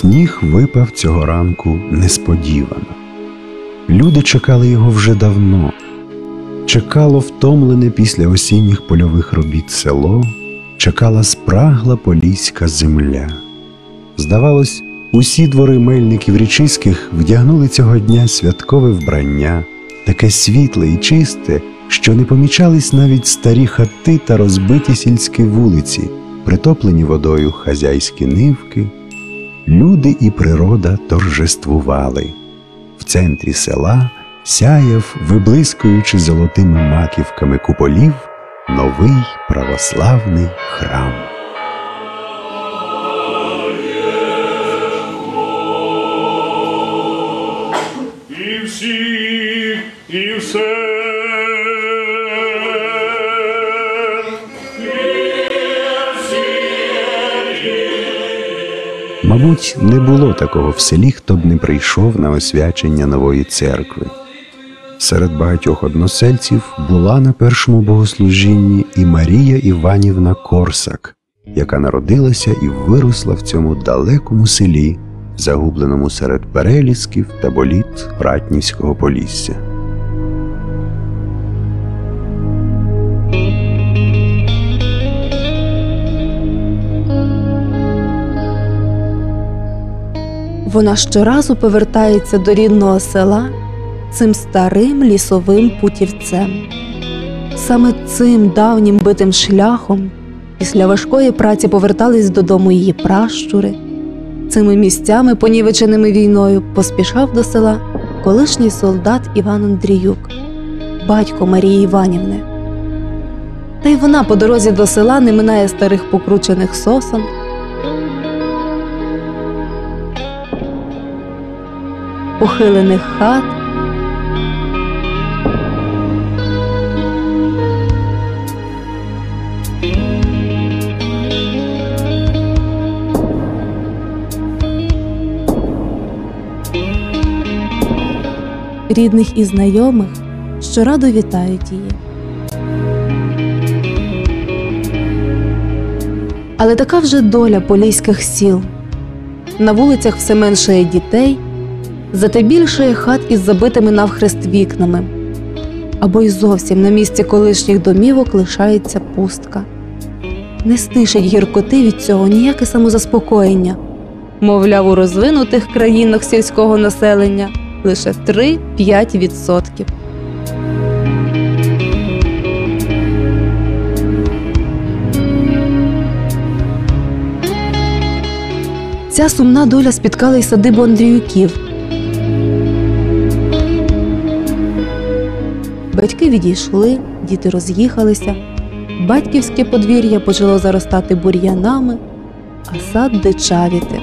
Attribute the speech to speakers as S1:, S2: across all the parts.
S1: Сніг випав цього ранку несподівано. Люди чекали його вже давно. Чекало втомлене після осінніх польових робіт село, чекала спрагла поліська земля. Здавалось, усі двори мельників річиських вдягнули цього дня святкове вбрання, таке світле і чисте, що не помічались навіть старі хати та розбиті сільські вулиці, притоплені водою хазяйські нивки. Люди і природа торжествували. Центрі села сяяв, виблискуючи золотими маківками куполів, новий православний храм.
S2: і всі, і все.
S1: Мабуть, не було такого в селі, хто б не прийшов на освячення нової церкви. Серед багатьох односельців була на першому богослужінні і Марія Іванівна Корсак, яка народилася і виросла в цьому далекому селі, загубленому серед перелісків та боліт Ратнівського полісся.
S3: Вона щоразу повертається до рідного села цим старим лісовим путівцем. Саме цим давнім битим шляхом після важкої праці повертались додому її пращури. Цими місцями, понівеченими війною, поспішав до села колишній солдат Іван Андріюк, батько Марії Іванівни. Та й вона по дорозі до села не минає старих покручених сосон, похилених хат. Рідних і знайомих, що радо вітають її. Але така вже доля поліських сіл. На вулицях все менше дітей, зате більше хат із забитими навхрест вікнами. Або й зовсім на місці колишніх домівок лишається пустка. Не стишить гіркоти від цього ніяке самозаспокоєння. Мовляв, у розвинутих країнах сільського населення лише 3-5%. Ця сумна доля спіткала й садибу Андріюків. Батьки відійшли, діти роз'їхалися, батьківське подвір'я почало заростати бур'янами, а сад дичавіти.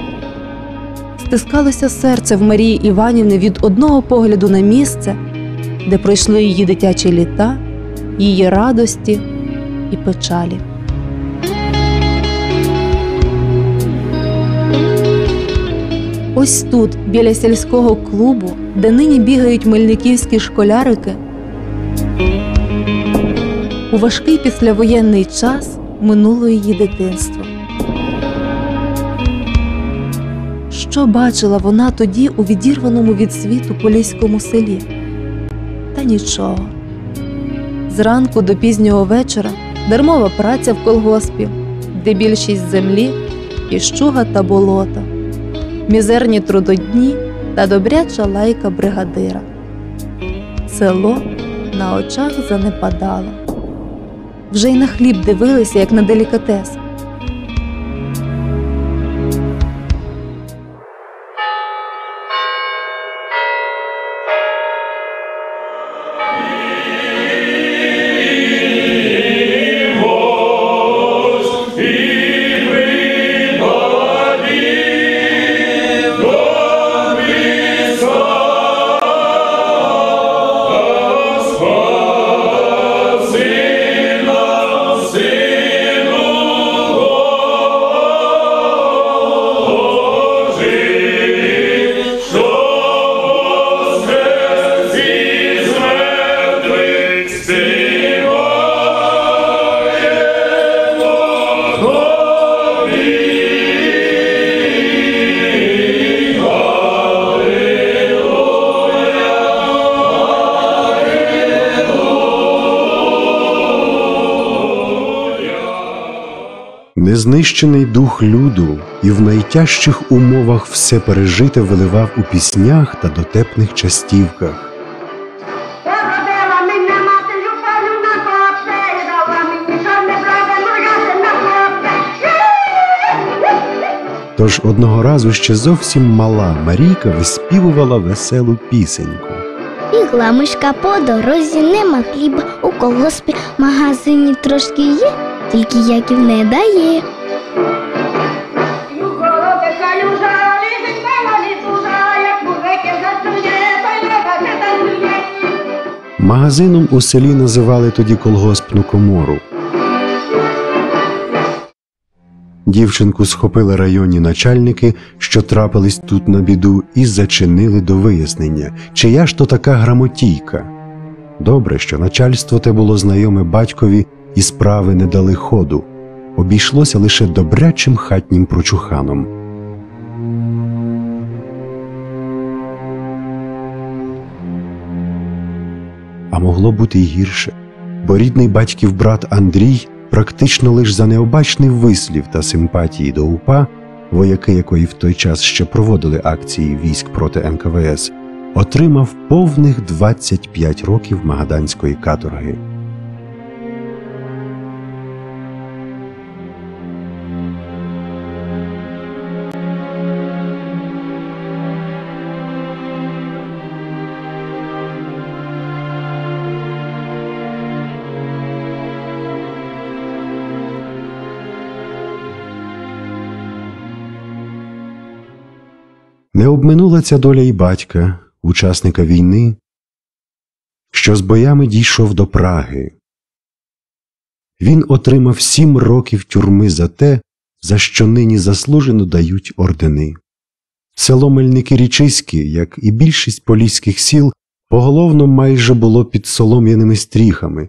S3: Стискалося серце в Марії Іванівни від одного погляду на місце, де пройшли її дитячі літа, її радості і печалі. Ось тут, біля сільського клубу, де нині бігають мельниківські школярики, важкий післявоєнний час минуло її дитинство. Що бачила вона тоді у відірваному від світу поліському селі? Та нічого. Зранку до пізнього вечора дармова праця в колгоспі, де більшість землі піщуга та болота, мізерні трудодні та добряча лайка бригадира. Село на очах занепадало. Вже й на хліб дивилися, як на делікатес.
S1: Незнищений дух люду і в найтяжчих умовах все пережите виливав у піснях та дотепних частівках.
S4: Хлопце.
S1: Тож одного разу ще зовсім мала Марійка виспівувала веселу пісеньку.
S5: Бігла мишка по дорозі, нема хліба у колгоспі, магазині трошки є, тільки Яків не дає.
S1: Магазином у селі називали тоді колгоспну комору. Дівчинку схопили районні начальники, що трапились тут на біду, і зачинили до вияснення, чия ж то така грамотійка. Добре, що начальство те було знайоме батькові і справи не дали ходу. Обійшлося лише добрячим хатнім прочуханом. А могло бути й гірше, бо рідний батьків брат Андрій практично лише за необачний вислів та симпатії до УПА, вояки якої в той час ще проводили акції військ проти НКВС, отримав повних 25 років магаданської каторги. Не обминула ця доля і батька, учасника війни, що з боями дійшов до Праги. Він отримав сім років тюрми за те, за що нині заслужено дають ордени. Село Мельники Річиські, як і більшість поліських сіл, поголовно майже було під солом'яними стріхами.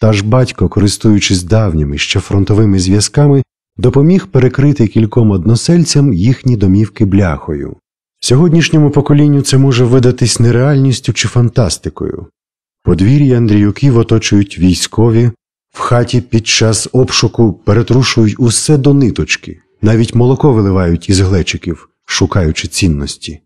S1: Та ж батько, користуючись давніми ще фронтовими зв'язками, допоміг перекрити кільком односельцям їхні домівки бляхою. Сьогоднішньому поколінню це може видатись нереальністю чи фантастикою. Подвір'я Андріюків оточують військові, в хаті під час обшуку перетрушують усе до ниточки, навіть молоко виливають із глечиків, шукаючи цінності.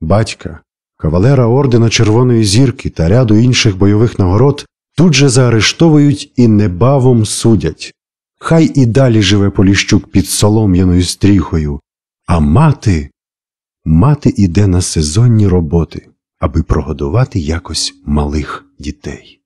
S1: Батька, кавалера ордена Червоної зірки та ряду інших бойових нагород тут же заарештовують і небавом судять. Хай і далі живе Поліщук під солом'яною стріхою, а мати, мати іде на сезонні роботи, аби прогодувати якось малих дітей.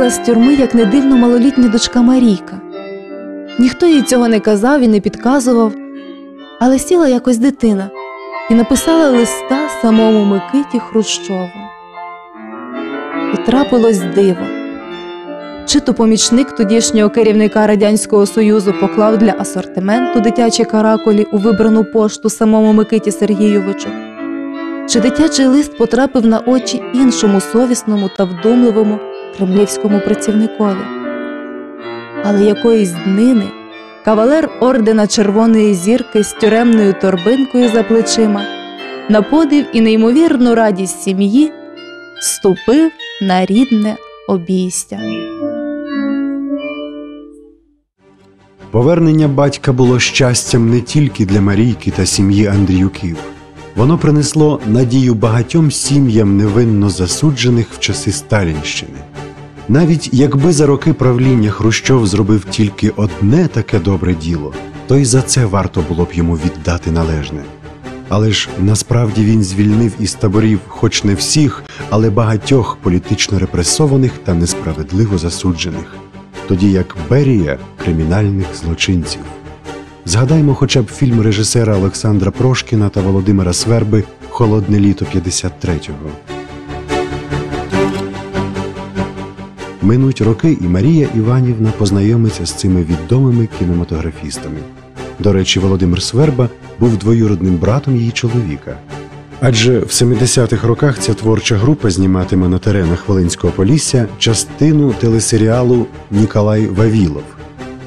S3: Батька з тюрми, як не дивно, малолітня дочка Марійка. Ніхто їй цього не казав і не підказував, але сіла якось дитина і написала листа самому Микиті Хрущову. І трапилось диво. Чи то помічник тодішнього керівника Радянського Союзу поклав для асортименту дитячі каракулі у вибрану пошту самому Микиті Сергійовичу, чи дитячий лист потрапив на очі іншому совісному та вдумливому кремлівському працівникові. Але якоїсь днини кавалер ордена Червоної зірки з тюремною торбинкою за плечима на подив і неймовірну радість сім'ї ступив на рідне обійстя.
S1: Повернення батька було щастям не тільки для Марійки та сім'ї Андріюків. Воно принесло надію багатьом сім'ям невинно засуджених в часи Сталінщини. Навіть якби за роки правління Хрущов зробив тільки одне таке добре діло, то й за це варто було б йому віддати належне. Але ж насправді він звільнив із таборів, хоч не всіх, але багатьох політично репресованих та несправедливо засуджених, тоді як Берія кримінальних злочинців. Згадаймо хоча б фільм режисера Олександра Прошкіна та Володимира Сверби Холодне літо 53-го. Минуть роки, і Марія Іванівна познайомиться з цими відомими кінематографістами. До речі, Володимир Сверба був двоюродним братом її чоловіка. Адже в 70-х роках ця творча група зніматиме на теренах Волинського Полісся частину телесеріалу Ніколай Вавілов.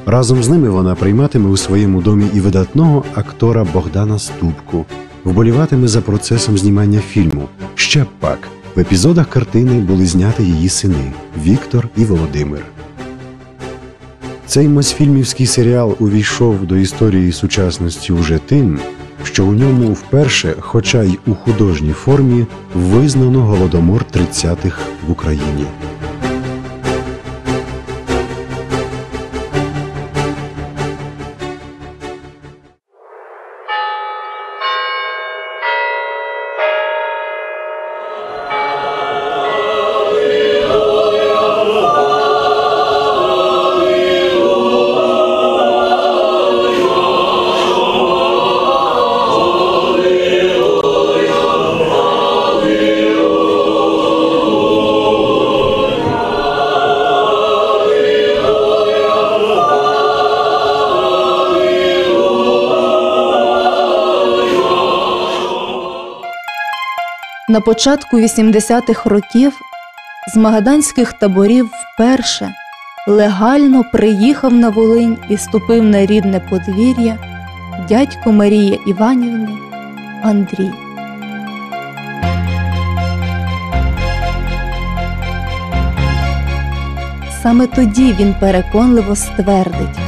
S1: Разом з ними вона прийматиме у своєму домі і видатного актора Богдана Ступку, вболіватиме за процесом знімання фільму. Ще пак в епізодах картини були зняті її сини Віктор і Володимир. Цей мосфільмівський серіал увійшов до історії сучасності уже тим, що у ньому вперше, хоча й у художній формі, визнано голодомор 30-х в Україні.
S3: На початку 80-х років з магаданських таборів вперше легально приїхав на Волинь і ступив на рідне подвір'я дядько Марії Іванівни Андрій. Саме тоді він переконливо ствердить.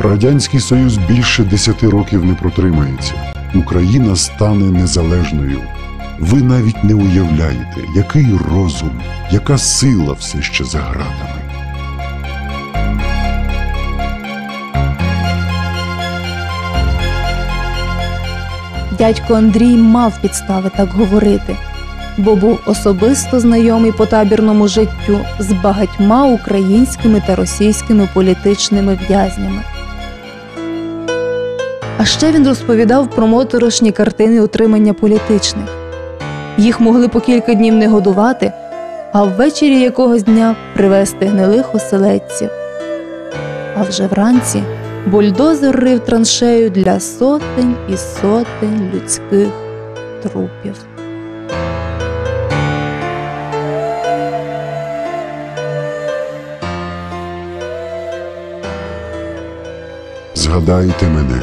S6: Радянський Союз більше десяти років не протримається. Україна стане незалежною. Ви навіть не уявляєте, який розум, яка сила все ще за гратами.
S3: Дядько Андрій мав підстави так говорити, бо був особисто знайомий по табірному життю з багатьма українськими та російськими політичними в'язнями. А ще він розповідав про моторошні картини утримання політичних. Їх могли по кілька днів не годувати, а ввечері якогось дня привезти гнилих оселедців. А вже вранці бульдозер рив траншею для сотень і сотень людських трупів.
S6: Згадайте мене,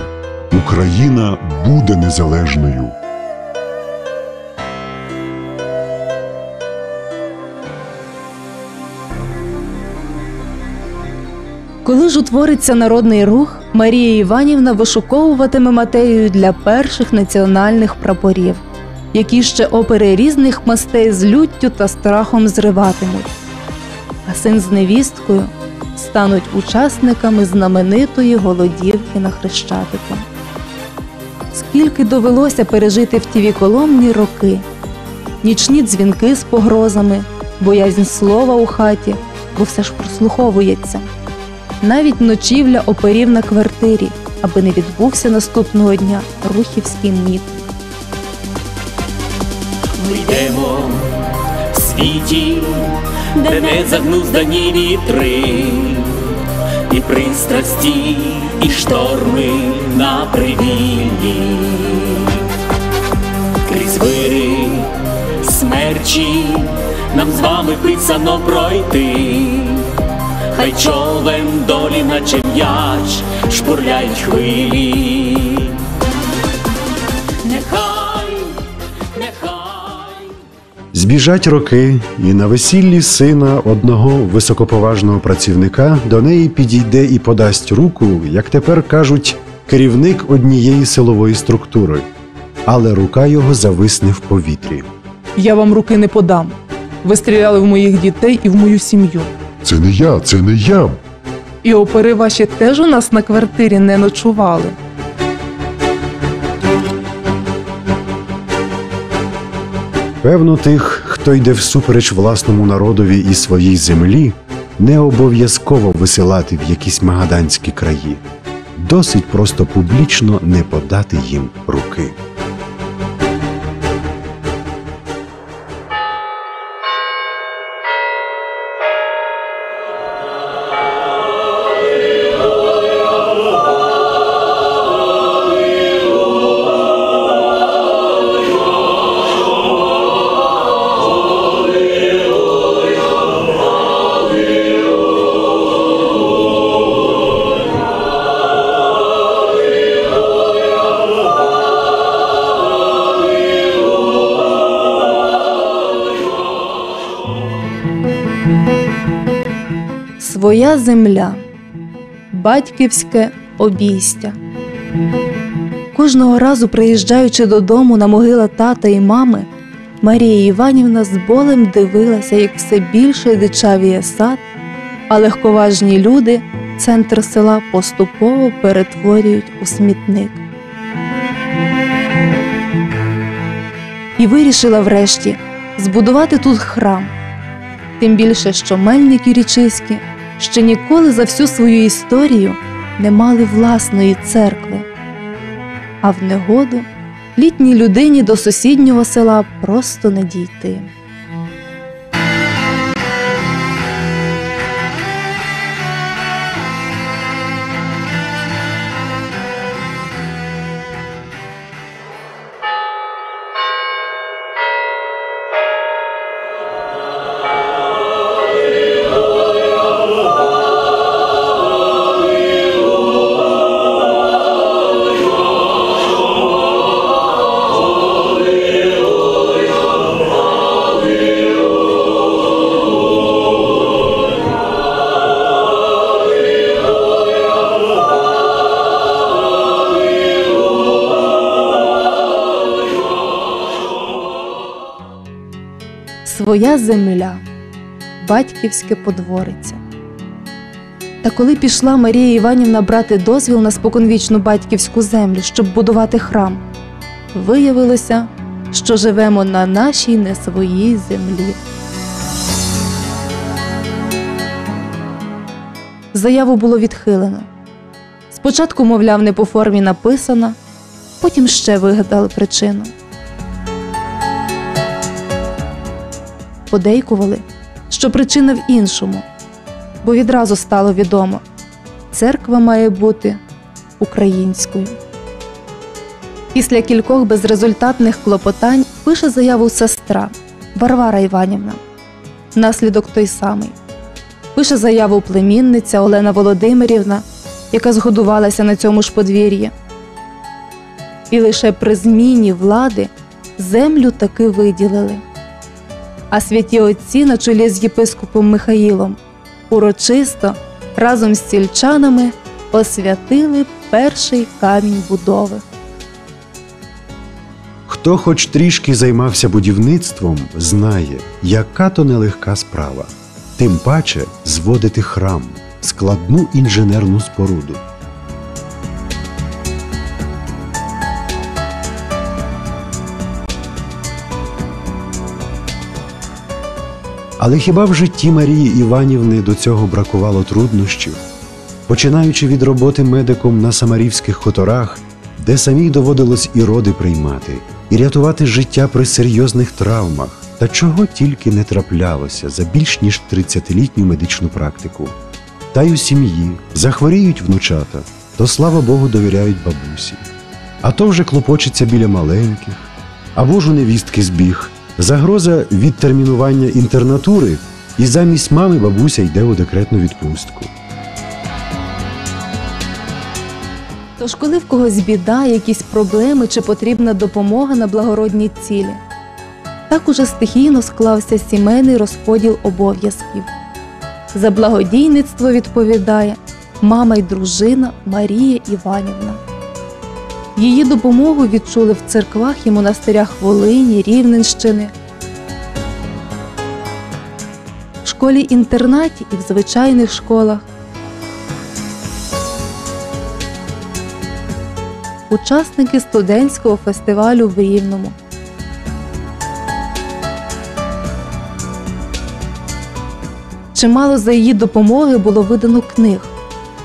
S6: Україна буде незалежною.
S3: Коли ж утвориться народний рух, Марія Іванівна вишуковуватиме матерію для перших національних прапорів, які ще опери різних мастей з люттю та страхом зриватимуть. А син з невісткою стануть учасниками знаменитої голодівки на Хрещатику. Скільки довелося пережити в ті віколомні роки, нічні дзвінки з погрозами, боязнь слова у хаті, бо все ж прослуховується навіть ночівля оперів на квартирі, аби не відбувся наступного дня рухівський міт.
S7: Ми йдемо в світі, де не загнуздані вітри, і пристрасті, і шторми на привіллі, крізь вири, смерчі, нам з вами писано пройти. Хай човен долі, наче м'яч, шпурляють хвилі. Нехай, нехай.
S1: Збіжать роки, і на весіллі сина одного високоповажного працівника до неї підійде і подасть руку, як тепер кажуть, керівник однієї силової структури, але рука його зависне в повітрі.
S8: Я вам руки не подам. Ви стріляли в моїх дітей і в мою сім'ю.
S6: Це не я, це не я.
S8: І опери ваші теж у нас на квартирі не ночували.
S1: Певно, тих, хто йде всупереч власному народові і своїй землі, не обов'язково висилати в якісь магаданські краї. Досить просто публічно не подати їм руки.
S3: Земля, батьківське обійстя. Кожного разу, приїжджаючи додому на могила тата і мами, Марія Іванівна з болем дивилася, як все більше дичавіє сад, а легковажні люди центр села поступово перетворюють у смітник. І вирішила врешті збудувати тут храм. Тим більше, що Мельник і Річиські ще ніколи за всю свою історію не мали власної церкви. А в негоду літній людині до сусіднього села просто не дійти. Своя земля, батьківське подвориця. Та коли пішла Марія Іванівна брати дозвіл на споконвічну батьківську землю, щоб будувати храм, виявилося, що живемо на нашій не своїй землі. Заяву було відхилено. Спочатку, мовляв, не по формі написана, потім ще вигадали причину. Подейкували, що причина в іншому, бо відразу стало відомо церква має бути українською. Після кількох безрезультатних клопотань пише заяву сестра Варвара Іванівна. Наслідок той самий. Пише заяву племінниця Олена Володимирівна, яка згодувалася на цьому ж подвір'ї. І лише при зміні влади землю таки виділили. А святі отці на чолі з єпископом Михаїлом урочисто разом з сільчанами освятили перший камінь будови.
S1: Хто хоч трішки займався будівництвом, знає, яка то нелегка справа. Тим паче зводити храм, складну інженерну споруду. Але хіба в житті Марії Іванівни до цього бракувало труднощів? Починаючи від роботи медиком на самарівських хуторах, де самій доводилось і роди приймати, і рятувати життя при серйозних травмах, та чого тільки не траплялося за більш ніж 30-літню медичну практику. Та й у сім'ї захворіють внучата, то слава Богу довіряють бабусі. А то вже клопочеться біля маленьких, або ж у невістки збіг, загроза відтермінування інтернатури, і замість мами бабуся йде у декретну відпустку.
S3: Тож, коли в когось біда, якісь проблеми чи потрібна допомога на благородні цілі, так уже стихійно склався сімейний розподіл обов'язків. За благодійництво відповідає мама й дружина Марія Іванівна. Її допомогу відчули в церквах і монастирях Волині, Рівненщини. школі-інтернаті і в звичайних школах. Учасники студентського фестивалю в Рівному. Чимало за її допомоги було видано книг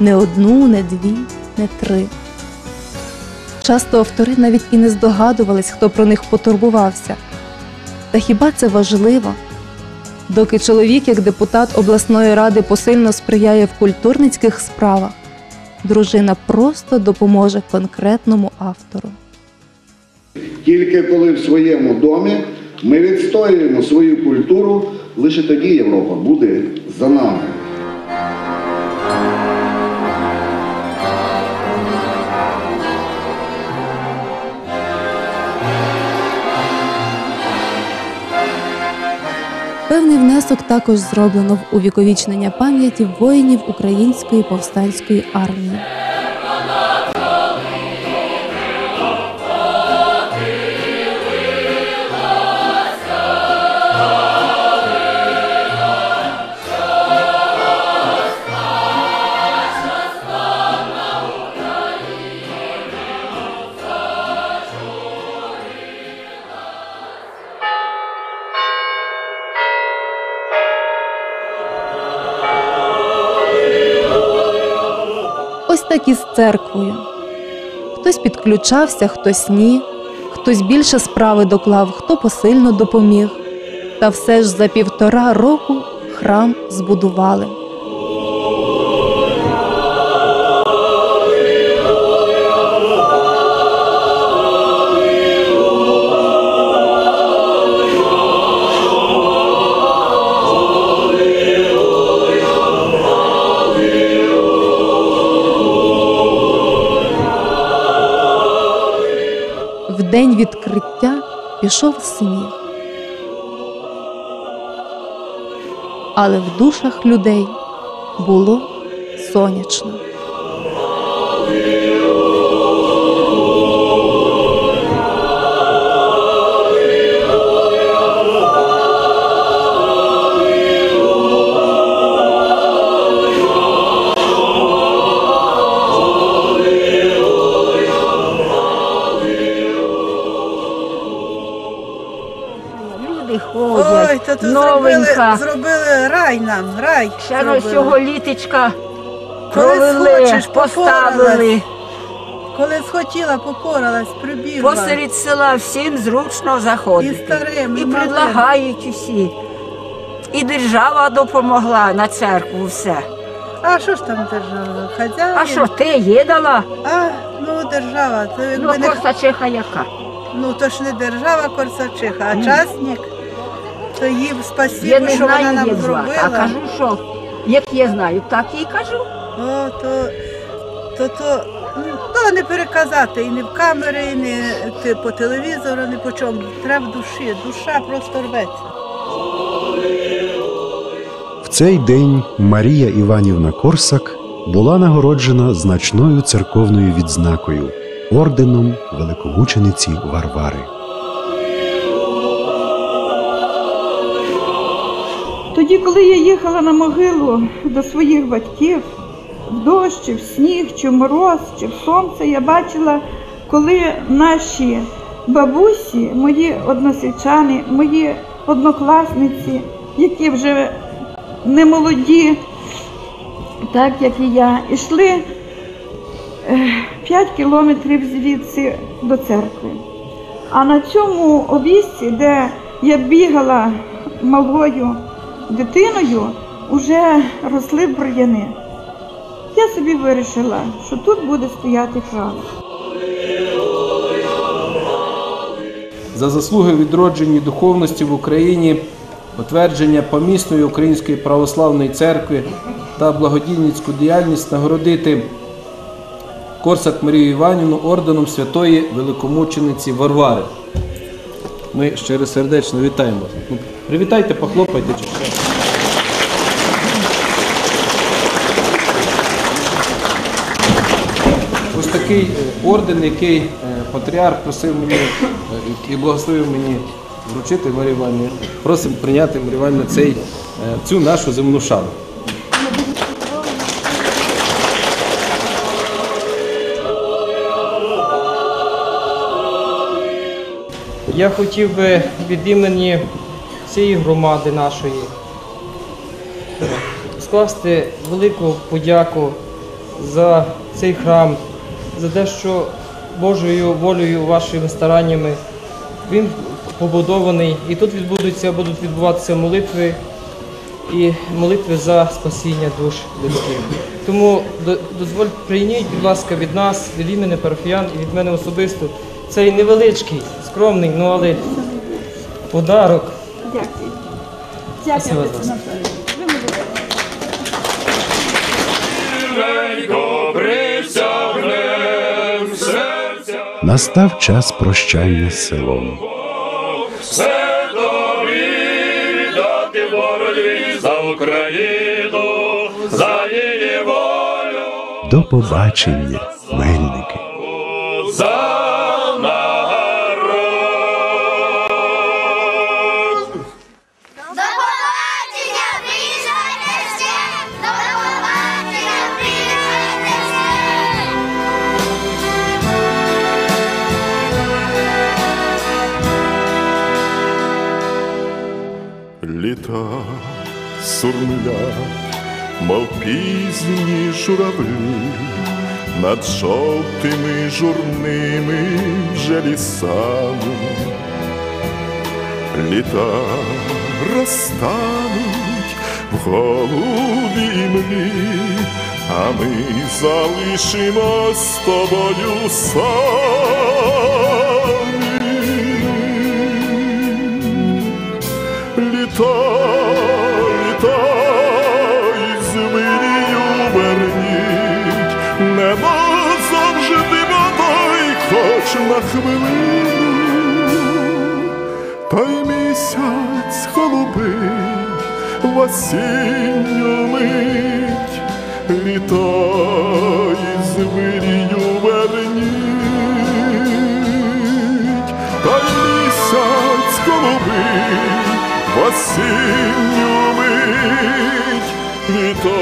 S3: не одну, не дві, не три. Часто автори навіть і не здогадувались, хто про них потурбувався. Та хіба це важливо? Доки чоловік, як депутат обласної ради, посильно сприяє в культурницьких справах, дружина просто допоможе конкретному автору.
S9: Тільки коли в своєму домі ми відстоюємо свою культуру, лише тоді Європа буде за нами.
S3: Певний внесок також зроблено в увіковічнення пам'яті воїнів Української повстанської армії. Ось так і з церквою. Хтось підключався, хтось ні, хтось більше справи доклав, хто посильно допоміг. Та все ж за півтора року храм збудували. День відкриття пішов сніг. Але в душах людей було сонячно.
S10: То
S11: новенька.
S10: зробили, зробили рай нам, рай.
S11: Ще на
S10: зробили.
S11: цього літочка пролили,
S10: схочеш,
S11: поставили.
S10: Коли схотіла, попоралась, прибігла.
S11: Посеред села всім зручно
S10: І
S11: заходити.
S10: старим, і,
S11: І предлагають усі. І держава допомогла на церкву все.
S10: А що ж там держава? Хазяїн?
S11: А що, ти їдала?
S10: А, ну держава, то
S11: Ну,
S10: не...
S11: Корсачиха яка?
S10: Ну, то ж не держава Корсачиха, а частник. То їм
S11: Я не
S10: що вона нам
S11: як звати, а кажу, що як я знаю, так і кажу.
S10: О, то, то, то, ну, то не переказати і не в камери, і не ти, по телевізору, ні по чому. Треба в душі. Душа просто рветься.
S1: В цей день Марія Іванівна Корсак була нагороджена значною церковною відзнакою орденом великомучениці Варвари.
S12: Тоді, коли я їхала на могилу до своїх батьків, в дощ, чи в сніг, чи в мороз, чи в сонце, я бачила, коли наші бабусі, мої односельчани, мої однокласниці, які вже не молоді, так як і я, йшли 5 кілометрів звідси до церкви. А на цьому обійсті, де я бігала малою дитиною, вже росли бур'яни. Я собі вирішила, що тут буде стояти храм.
S13: за заслуги відродженні духовності в Україні, утвердження помісної Української православної церкви та благодійницьку діяльність нагородити Корсак Марію Іванівну орденом святої великомучениці Варвари. Ми щиросердечно вітаємо вас. Ну, Привітайте, похлопайте. чи що. Ось такий орден, який е, патріарх просив мені е, і благословив мені вручити Марії Іванівні. Просимо прийняти Марію цей, е, цю нашу земну шану.
S14: Я хотів би від імені цієї громади нашої скласти велику подяку за цей храм, за те, що Божою волею, вашими стараннями він побудований. І тут відбудуться, будуть відбуватися молитви і молитви за спасіння душ людських. Тому до- дозволь прийміть, будь ласка, від нас, від імені парафіян і від мене особисто цей невеличкий, скромний, ну але подарок.
S12: Дякую. Дякую,
S1: Настав час прощання з селом.
S2: все тобі віддати боротьбі за Україну, за її волю,
S1: До побачення,
S15: сурмлять, мов пізні журавлі, над жовтими журними вже лісами. Літа розтануть в голубій млі, а ми залишимось з тобою самі. Хоч на хвилину, та й місяць голубить в осінню мить, літа і звирію верніть, та й місяць голубить в осінню мить, літа